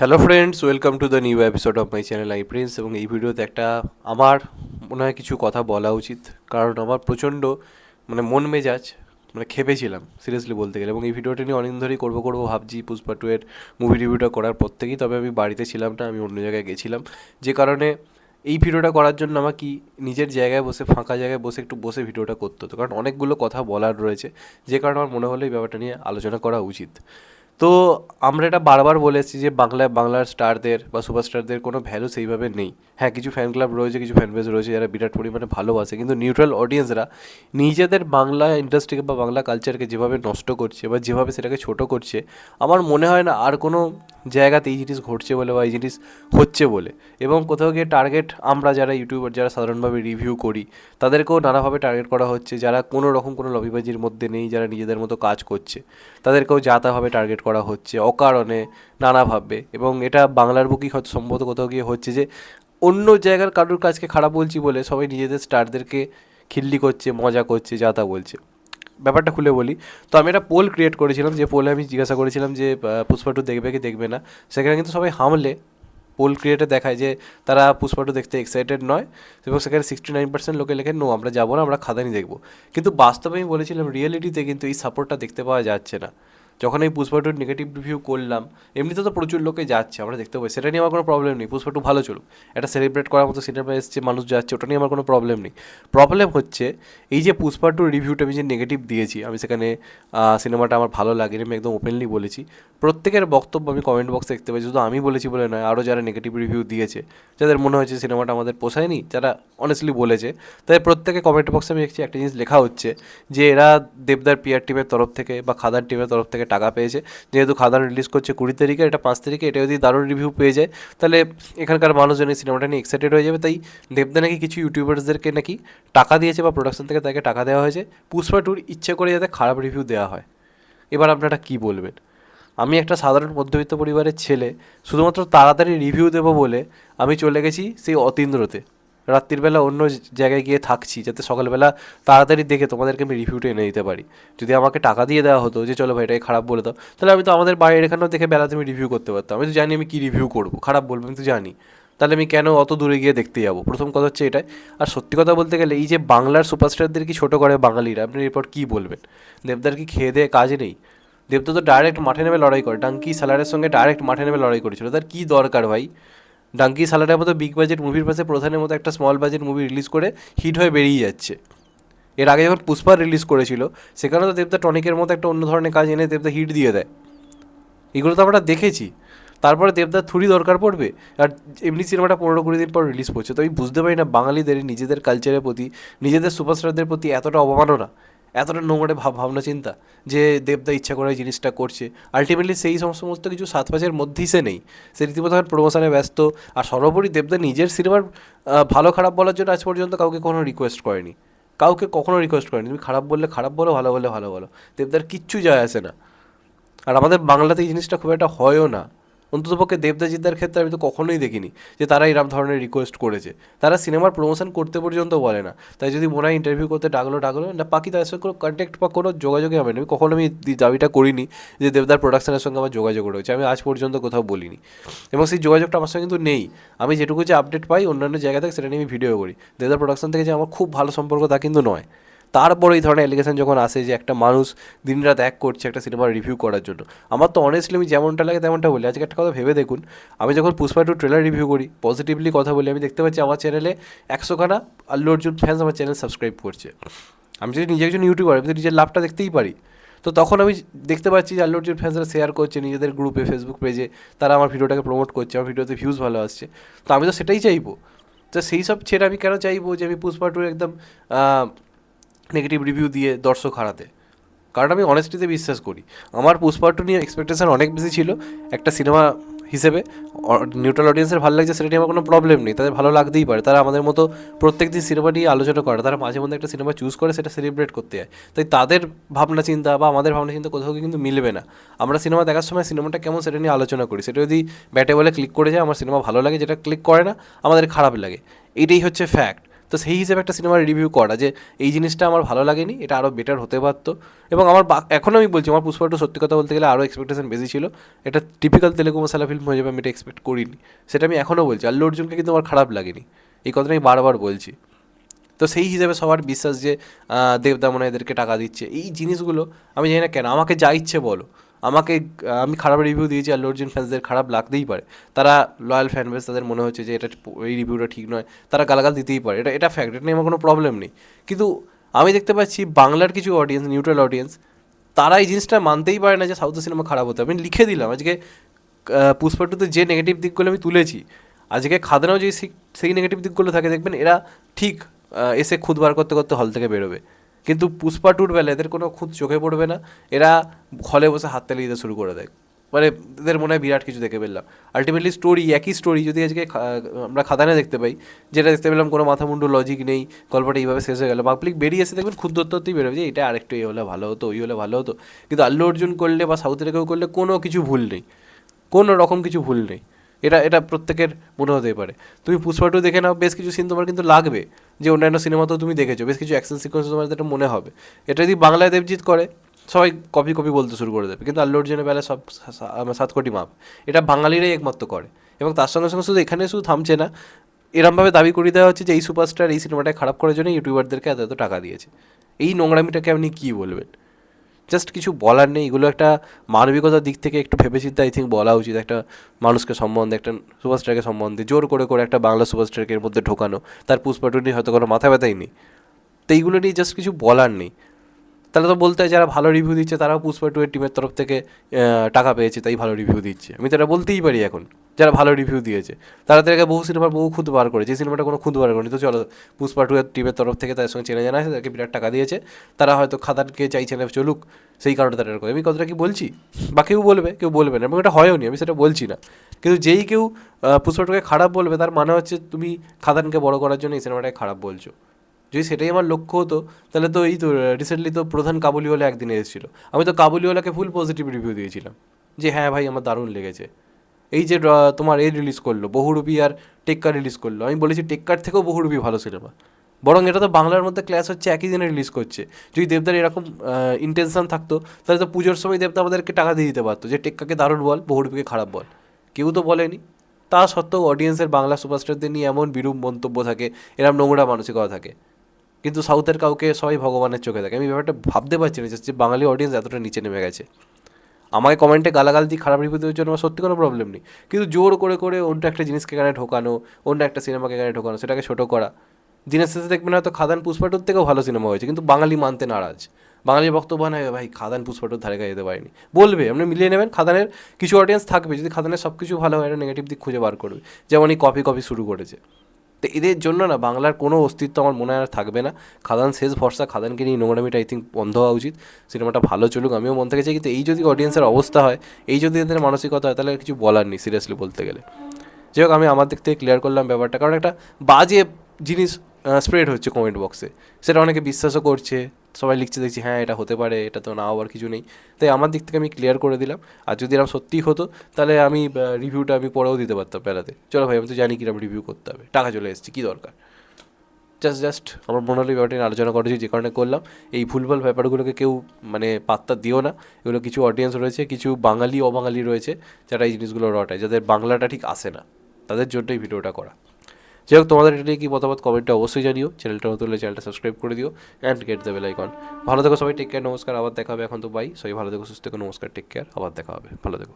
Hello friends welcome to the new episode of my channel I Prince এবং এই ভিডিওতে একটা আমার মনে হয় কিছু কথা বলা উচিত, কারণ আমার প্রচণ্ড মানে মন মেজাজ মানে খেপেছিলাম সিরিয়াসলি বলতে গেলে, এবং এই ভিডিওটা নিয়ে অনেকদিন ধরেই করব করব ভাবছি, পুষ্পা টু এর মুভি রিভিউটা করার পর থেকেই, তবে আমি বাড়িতে ছিলাম না, আমি অন্য জায়গায় গেছিলাম, যে কারণে এই ভিডিওটা করার জন্য আমাকে নিজের জায়গায় বসে, ফাঁকা জায়গায় বসে, একটু বসে ভিডিওটা করতে হতো, কারণ অনেকগুলো কথা বলার রয়েছে, যে কারণে আমার মনে হলো এই ব্যাপারটা নিয়ে আলোচনা করা উচিত। তো আমরা এটা বারবার বলেছি যে বাংলা, বাংলার স্টারদের বা সুপারস্টারদের কোনো ভ্যালু সেইভাবে নেই। হ্যাঁ কিছু ফ্যান ক্লাব রয়েছে, কিছু ফ্যান বেস রয়েছে যারা বিরাট পরিমাণে ভালোবাসে কিন্তু নিউট্রাল অডিয়েন্সরা নিজেদের বাংলা ইন্ডাস্ট্রিকে বা বাংলা কালচারকে যেভাবে নষ্ট করছে বা যেভাবে সেটাকে ছোট করছে, আমার মনে হয় না আর কোনো জায়গাতে এই জিনিস ঘটছে বলে বা এই জিনিস হচ্ছে বলে। এবং কোথাও গিয়ে টার্গেট আমরা যারা ইউটিউবার যারা সাধারণভাবে রিভিউ করি, তাদেরকেও নানাভাবে টার্গেট করা হচ্ছে। যারা কোনো রকম কোনো লবিবাজির মধ্যে নেই, যারা নিজেদের মতো কাজ করছে, তাদেরকেও যাতাভাবে টার্গেট করা হচ্ছে অকারণে নানাভাবে। এবং এটা বাংলার বুকই হয়তো সম্ভবত কোথাও গিয়ে হচ্ছে যে, অন্য জায়গার কারোর কাজকে খারাপ বলছি বলে সবাই নিজেদের স্টারদেরকে খিল্লি করছে, মজা করছে, যা তা বলছে। ব্যাপারটা খুলে বলি। তো আমি একটা পোল ক্রিয়েট করেছিলাম, যে পোলে আমি জিজ্ঞাসা করেছিলাম যে পুষ্পাটু দেখবে কি দেখবে না? সেখানে কিন্তু সবাই হামলে পোল ক্রিয়েটে দেখায় যে, তারা পুষ্পা টু দেখতে এক্সাইটেড নয়, এবং সেখানে সিক্সটি নাইন পার্সেন্ট লোকে লেখে নো আমরা যাব না, আমরা খাদানি দেখব। কিন্তু বাস্তবে আমি বলেছিলাম রিয়েলিটিতে কিন্তু এই সাপোর্টটা দেখতে পাওয়া যাচ্ছে না। যখন এই পুষ্পা টুর নেগেটিভ রিভিউ করলাম, এমনিতে তো প্রচুর লোকে যাচ্ছে, আমরা দেখতে পাই সেটা নিয়ে আমার কোনো প্রবলেম নেই, পুষ্পা টু ভালো চলুক। একটা সেলিব্রেট করার মতো সিনেমা এসছে, মানুষ যাচ্ছে, ওটা নিয়ে আমার কোনো প্রবলেম নেই। প্রবলেম হচ্ছে, এই যে পুষ্পা টুর রিভিউটা আমি যে নেগেটিভ দিয়েছি, আমি সেখানে সিনেমাটা আমার ভালো লাগেনি, আমি একদম ওপেনলি বলেছি। প্রত্যেকের বক্তব্য আমি কমেন্ট বক্সে দেখতে পাই শুধু আমি বলেছি বলে নয় আরও যারা নেগেটিভ রিভিউ দিয়েছে, যাদের মনে হয়েছে সিনেমাটা আমাদের পোষায়নি, যারা অনেস্টলি বলেছে তাই প্রত্যেকে কমেন্ট বক্সে আমি দেখছি, একটা জিনিস লেখা হচ্ছে যে, এরা দেবদার পিআর টিমের তরফ থেকে বা খাদার টিমের তরফ থেকে টাকা পেয়েছে। যেহেতু খাদান রিলিজ করছে কুড়ি তারিখে, এটা পাঁচ তারিখে এটা যদি দারুণ রিভিউ পেয়ে যায়, তাহলে এখানকার মানুষজন এই সিনেমাটা নিয়ে এক্সাইটেড হয়ে যাবে। তাই দেবদা নাকি কিছু ইউটিউবার্সদেরকে নাকি টাকা দিয়েছে বা প্রোডাকশন থেকে তাকে টাকা দেওয়া হয়েছে। পুষ্পা টুর ইচ্ছে করে যাতে খারাপ রিভিউ দেওয়া হয়। এবার আপনারা কী বলবেন? আমি একটা সাধারণ মধ্যবিত্ত পরিবারের ছেলে, শুধুমাত্র তাড়াতাড়ি রিভিউ দেবো বলে আমি চলে গেছি সেই অতীন্দ্রতে। রাত্রিবেলা অন্য জায়গায় গিয়ে থাকছি, যাতে সকালবেলা তাড়াতাড়ি দেখে তোমাদেরকে আমি রিভিউটা এনে দিতে পারি। যদি আমাকে টাকা দিয়ে দেওয়া হতো যে চলো ভাই এটাকে খারাপ বলে দাও, তাহলে আমি তো আমাদের বাড়ির এখানেও দেখে বেলাতে আমি রিভিউ করতে পারতাম। আমি তো জানি আমি কী রিভিউ করব, খারাপ বলব আমি তো জানি। তাহলে আমি কেন অত দূরে গিয়ে দেখতে যাব? প্রথম কথা হচ্ছে এটাই। আর সত্যি কথা বলতে গেলে এই যে বাংলার সুপারস্টারদের কি ছোটো করে বাঙালিরা, আপনি এরপর কী বলবেন? দেবদার কি খেয়ে দেয়ে কাজ নেই? দেবদা তো ডাইরেক্ট মাঠে নেমে লড়াই করে, ডাঙ্কি স্যালারের সঙ্গে ডাইরেক্ট মাঠে নেমে লড়াই করেছিল। তার কী দরকার ভাই? ডাঙ্কি সালারের মতো বিগ বাজেট মুভির পাশে প্রধানের মতো একটা স্মল বাজেট মুভি রিলিজ করে হিট হয়ে বেরিয়ে যাচ্ছে। এর আগে যখন পুষ্পা রিলিজ করেছিল সেখানে তো দেবদা টনিকের মতো একটা অন্য ধরনের কাজ এনে দেবদা হিট দিয়ে দেয়। এগুলো তো আমরা দেখেছি। তারপরে দেবদার থুরি দরকার পড়বে, আর এমনি সিনেমাটা পনেরো কুড়ি দিন পর রিলিজ করছে। তো আমি বুঝতে পারি না, বাঙালিদের, নিজেদের কালচারের প্রতি, নিজেদের সুপারস্টারদের প্রতি এতটা অবমাননা। এতটা নোংরে ভাব ভাবনা চিন্তা যে দেবদা ইচ্ছা করে জিনিসটা করছে। আলটিমেটলি সেই সমস্ত সমস্ত কিছু সাত পাঁচের মধ্যেই সে নেই। সে রীতিমতো এখন প্রমোশনে ব্যস্ত। আর সর্বোপরি দেবদা নিজের সিনেমার ভালো খারাপ বলার জন্য আজ পর্যন্ত কাউকে কোনো রিকোয়েস্ট করেনি। কাউকে কখনো রিকোয়েস্ট করেনি। তুমি খারাপ বললে খারাপ বলো, ভালো বললে ভালো বলো। দেবদার কিচ্ছু যায় আসে না। আর আমাদের বাংলাতে এই জিনিসটা খুব একটা হয়ও না। অন্ততপক্ষে দেবদাজিদার ক্ষেত্রে আমি তো কখনোই দেখিনি যে তারা এরকম ধরনের রিকোয়েস্ট করেছে। তারা সিনেমার প্রমোশন করতে পর্যন্ত বলে না। তাই যদি মনে হয় ইন্টারভিউ করতে ডাকলো ডাকলো, না বাকি তাদের সঙ্গে কোনো কন্ট্যাক্ট বা কোনো যোগাযোগই হবে না। আমি কখনো আমি দাবিটা করিনি যে দেবদার প্রোডাকশনের সঙ্গে আমার যোগাযোগ রয়েছে। আমি আজ পর্যন্ত কোথাও বলিনি। এবং সেই যোগাযোগটা আমার সঙ্গে কিন্তু নেই। আমি যেটুকু যে আপডেট পাই অন্যান্য জায়গা থেকে সেটা নিয়ে আমি ভিডিও করি। দেবদার প্রোডাকশন থেকে যে আমার খুব ভালো সম্পর্ক তা কিন্তু নয়। তারপর এই ধরনের এলিগেশন যখন আসে যে একটা মানুষ দিনরাত এক করছে একটা সিনেমার রিভিউ করার জন্য, আমার তো অনেস্টলি আমি যেমনটা লাগে তেমনটা বলি। আজকে একটা কথা ভেবে দেখুন, আমি যখন পুষ্পা টু ট্রেলার রিভিউ করি পজিটিভলি কথা বলি, আমি দেখতে পাচ্ছি আমার চ্যানেলে একশোখানা আল্লু অর্জুন ফ্যান্স আমার চ্যানেল সাবস্ক্রাইব করছে। আমি যদি নিজে একজন ইউটিউবার আমি নিজের লাভটা দেখতেই পারি। তো তখন আমি দেখতে পাচ্ছি যে আল্লু অর্জুন ফ্যান্সরা শেয়ার করছে, নিজেদের গ্রুপে ফেসবুক পেজে তারা আমার ভিডিওটাকে প্রমোট করছে, আমার ভিডিওতে ভিউজ ভালো আসছে। তো আমি তো সেটাই চাইব। তো সেই সব ছেড়ে আমি কেন চাইব যে আমি পুষ্পা টুর একদম নেগেটিভ রিভিউ দিয়ে দর্শক হারাতে। কারণ আমি অনেস্টিতে বিশ্বাস করি। আমার পুষ্পা টু নিয়ে এক্সপেকটেশন অনেক বেশি ছিল। একটা সিনেমা হিসেবে নিউট্রাল অডিয়েন্সের ভালো লাগছে সেটা নিয়ে আমার কোনো প্রবলেম নেই। তাদের ভালো লাগতেই পারে। তারা আমাদের মতো প্রত্যেক দিন সিনেমা নিয়ে আলোচনা করে। তারা মাঝে মধ্যে একটা সিনেমা চুজ করে, সেটা সেলিব্রেট করতে হয় তাই তাদের ভাবনা চিন্তা বা আমাদের ভাবনা চিন্তা কোথাও কিন্তু মিলবে না। আমরা সিনেমা দেখার সময় সিনেমাটা কেমন সেটা নিয়ে আলোচনা করি। সেটা যদি ব্যাটে বলে ক্লিক করে যায়, আমার সিনেমা ভালো লাগে। যেটা ক্লিক করে না, আমাদের খারাপ লাগে। এটাই হচ্ছে ফ্যাক্ট তো সেই হিসেবে একটা সিনেমার রিভিউ করা যে এই জিনিসটা আমার ভালো লাগেনি এটা আরও বেটার হতে পারতো। এবং আমার এখনও আমি বলছি আমার পুষ্পা টু সত্যি কথা বলতে গেলে আরও এক্সপেকটেশন বেশি ছিল। এটা টিপিক্যাল তেলেগু মশালা ফিল্ম হয়ে যাবে আমি এটা এক্সপেক্ট করিনি। সেটা আমি এখনও বলছি আল্লু অর্জুনকে কিন্তু আমার খারাপ লাগেনি। এই কথাটা আমি বারবার বলছি। তো সেই হিসেবে সবার বিশ্বাস যে আহ, দেবদা মনে এদেরকে টাকা দিচ্ছে এই জিনিসগুলো আমি জানি না কেন আমাকে যা ইচ্ছে বলো। আমাকে, আমি খারাপ রিভিউ দিয়েছি আর অর্জুন ফ্যান্সদের খারাপ লাগতেই পারে। তারা লয়াল ফ্যান বেস তাদের মনে হচ্ছে যে এটা এই রিভিউটা ঠিক নয়। তারা গালাগাল দিতেই পারে। এটা এটা ফ্যাক্ট এটা নিয়ে আমার কোনো প্রবলেম নেই। কিন্তু আমি দেখতে পাচ্ছি বাংলার কিছু অডিয়েন্স নিউট্রাল অডিয়েন্স তারা এই জিনিসটা মানতেই পারে না যে সাউথের সিনেমা খারাপ হতে আমি লিখে দিলাম। আজকে পুষ্পা টুতে যে নেগেটিভ দিকগুলো আমি তুলেছি, আজকে খাদানাও যে সেই- নেগেটিভ দিকগুলো থাকে, দেখবেন এরা ঠিক এসে খুদ বার করতে করতে হল থেকে বেরোবে। কিন্তু পুষ্পা টুর বেলা এদের কোনো খুদ চোখে পড়বে না। এরা হলে বসে হাত তালি দিতে শুরু করে দেয়। মানে এদের মনে হয় বিরাট কিছু দেখে ফেললাম। আলটিমেটলি স্টোরি একই স্টোরি যদি আজকে আমরা খাদানে দেখতে পাই, যেটা দেখতে পেলাম কোনো মাথা মুন্ডু লজিক নেই, গল্পটা এইভাবে শেষ হয়ে গেল। পাবলিক বেরিয়ে এসে দেখবেন ক্ষুদ্র তত্ত্বই বেরোবে যে এটা আরেকটু এই হলে ভালো হতো, ওই হলে ভালো হতো। কিন্তু আল্লু অর্জুন করলে বা সাউথের কেউ করলে কোনো কিছু ভুল নেই। কোনো রকম কিছু ভুল নেই। এটা এটা প্রত্যেকের মনে হতেই পারে। তুমি পুষ্পা টু দেখে নাও, বেশ কিছু সিন তোমার কিন্তু লাগবে। যে অন্যান্য সিনেমা তো তুমি দেখেছ, বেশ কিছু অ্যাকশন সিকোয়েন্স তোমার এটা মনে হবে। এটা যদি বাংলায় দেবজিৎ করে, সবাই কপি কপি বলতে শুরু করে দেবে। কিন্তু আল্লু অর্জুনের বেলা সব সাত কোটি মাপ। এটা বাঙালিরাই একমাত্র করে। এবং তার সঙ্গে সঙ্গে শুধু এখানে শুধু থামছে না, এরমভাবে দাবি করিয়ে দেওয়া হচ্ছে যে এই সুপারস্টার এই সিনেমাটা খারাপ করার জন্য ইউটিউবারদেরকে এত এত টাকা দিয়েছে। এই নোংরামিটাকে আপনি কী বলবেন? জাস্ট কিছু বলার নেই। এগুলো একটা মানবিকতার দিক থেকে একটু ভেবেচিন্তে আই থিঙ্ক বলা উচিত। একটা মানুষকে সম্বন্ধে, একটা সুপারস্টারকে সম্বন্ধে জোর করে করে একটা বাংলা সুপারস্টারকে এর মধ্যে ঢোকানো। তার পুষ্পাটু নিয়ে হয়তো কোনো মাথা ব্যথাই নেই। তো এইগুলো নিয়ে জাস্ট কিছু বলার নেই। তাহলে তো বলতে হয় যারা ভালো রিভিউ দিচ্ছে, তারাও পুষ্পা টু এর টিমের তরফ থেকে টাকা পেয়েছে, তাই ভালো রিভিউ দিচ্ছে। আমি তো এটা বলতেই পারি এখন। যারা ভালো রিভিউ দিয়েছে। তারা তাদেরকে বহু সিনেমার বহু খুদ বার করে যে সিনেমাটা কোনো খুদ বার করেনি। তো চলো, পুষ্পা টু টিমের তরফ থেকে তাদের সঙ্গে চেনা জানা আছে তাদেরকে বিরাট টাকা দিয়েছে। তারা হয়তো খাদানকে চাইছে না, চলুক, সেই কারণে তারা এরকম। আমি কথাটা কি বলছি? বা কেউ বলবে কেউ বলবে না এবং এটা হয়ও নি আমি সেটা বলছি না। কিন্তু যেই কেউ পুষ্পা টুকে খারাপ বলবে, তার মানে হচ্ছে তুমি খাদানকে বড় করার জন্য এই সিনেমাটাকে খারাপ বলছো। যদি সেটাই আমার লক্ষ্য হতো, তাহলে তো এই তো রিসেন্টলি তো প্রধান কাবুলিওয়ালা একদিন এসেছিল। আমি তো কাবুলিওয়ালাকে ফুল পজিটিভ রিভিউ দিয়েছিলাম। যে হ্যাঁ ভাই, আমার দারুণ লেগেছে। এই যে তোমার এই রিলিজ করল, বহুরূপী আর টেক্কা রিলিজ করল। আমি বলেছি টেক্কার থেকেও বহুরূপী ভালো সিনেমা। বরং এটা তো বাংলার মধ্যে ক্লাস হচ্ছে, একই দিনে রিলিজ করছে। যদি দেবদার এরকম ইন্টেনশন থাকতো, তাহলে তো পুজোর সময় দেবদা আমাদেরকে টাকা দিয়ে দিতে পারতো যে, টেক্কাকে দারুণ বল, বহুরূপীকে খারাপ বল। কেউ তো বলেনি। তা সত্ত্বেও অডিয়েন্সের বাংলা সুপারস্টারদের নিয়ে এমন বিরূপ মন্তব্য থাকে, এরম নোংরা মানসিকতা থাকে। কিন্তু সাউথের কাউকে সবাই ভগবানের চোখে থাকে আমি ব্যাপারটা ভাবতে পারছি না যে বাঙালি অডিয়েন্স এতটা নিচে নেমে গেছে। আমাকে কমেন্টে গালাগাল দিয়ে খারাপ রিভিউ দেওয়ার জন্য আমার সত্যি কোনো প্রবলেম নেই। কিন্তু জোর করে করে অন্য একটা জিনিসকে এখানে ঢোকানো, অন্য একটা সিনেমাকে এখানে ঢোকানো, সেটাকে ছোটো করা। দিনের শেষে দেখবেন হয়তো খাদান পুষ্পাটুর থেকেও ভালো সিনেমা হয়েছে, কিন্তু বাঙালি মানতে নারাজ। বাঙালির বক্তব্য নয় ভাই, খাদান পুষ্পাটুর ধারে গায়ে যেতে পারেনি। বলবে, আপনি মিলিয়ে নেবেন, খাদানের কিছু অডিয়েন্স থাকবে। যদি খাদানের সব কিছু ভালো হয়, একটা নেগেটিভ দিক খুঁজে বার করবে। যেমন এই কপি কপি শুরু করেছে। তো এদের জন্য না বাংলার কোনো অস্তিত্ব আমার মনে হয় আর থাকবে না। খাদান শেষ ভরসা, খাদানকে নিয়ে নোংরামিটা আই থিঙ্ক বন্ধ হওয়া উচিত। সিনেমাটা ভালো চলুক, আমিও মন থেকে চাই কিন্তু এই যদি অডিয়েন্সের অবস্থা হয়, এই যদি এদের মানসিকতা হয়, তাহলে কিছু বলার নেই সিরিয়াসলি বলতে গেলে। যাই হোক, আমি আমার দিক থেকে ক্লিয়ার করলাম ব্যাপারটা। কারণ একটা বাজে জিনিস স্প্রেড হচ্ছে কমেন্ট বক্সে সেটা অনেকে বিশ্বাসও করছে, সবাই লিখছে দেখছি হ্যাঁ এটা হতে পারে, এটা তো না হওয়ার কিছু নেই। তাই আমার দিক থেকে আমি ক্লিয়ার করে দিলাম। আর যদি এরকম সত্যিই হতো, তাহলে আমি রিভিউটা আমি পরেও দিতে পারতাম বেলাতে চলো ভাই, আমি তো জানি কীরকম রিভিউ করতে হবে। টাকা চলে এসেছে, কী দরকার? জাস্ট জাস্ট আমার মনে হলো ব্যাপারটা আলোচনা করেছি যে কারণে করলাম। এই ভুলভাল ব্যাপারগুলোকে কেউ মানে পাত্তা দিও না। এগুলো কিছু অডিয়েন্স রয়েছে, কিছু বাঙালি, অবাঙালি রয়েছে, যারা এই জিনিসগুলো রটায়। যাদের বাংলাটা ঠিক আসে না, তাদের জন্য এই ভিডিওটা করা। যাই হোক, তোমাদের এটা নিয়ে কি মতামত? কমেন্টে অবশ্যই জানিও। চ্যানেলটা নতুন হলে চ্যানেলটা সাবস্ক্রাইব করে দিও অ্যান্ড গেট দ্য বেল ভালো থেকো সবাই টেক কেয়ার নমস্কার, আবার দেখা হবে এখন তো বাই সবাই ভালো থেকো, সুস্থ থেকো, নমস্কার টেক কেয়ার আবার দেখা হবে। ভালো থেকো।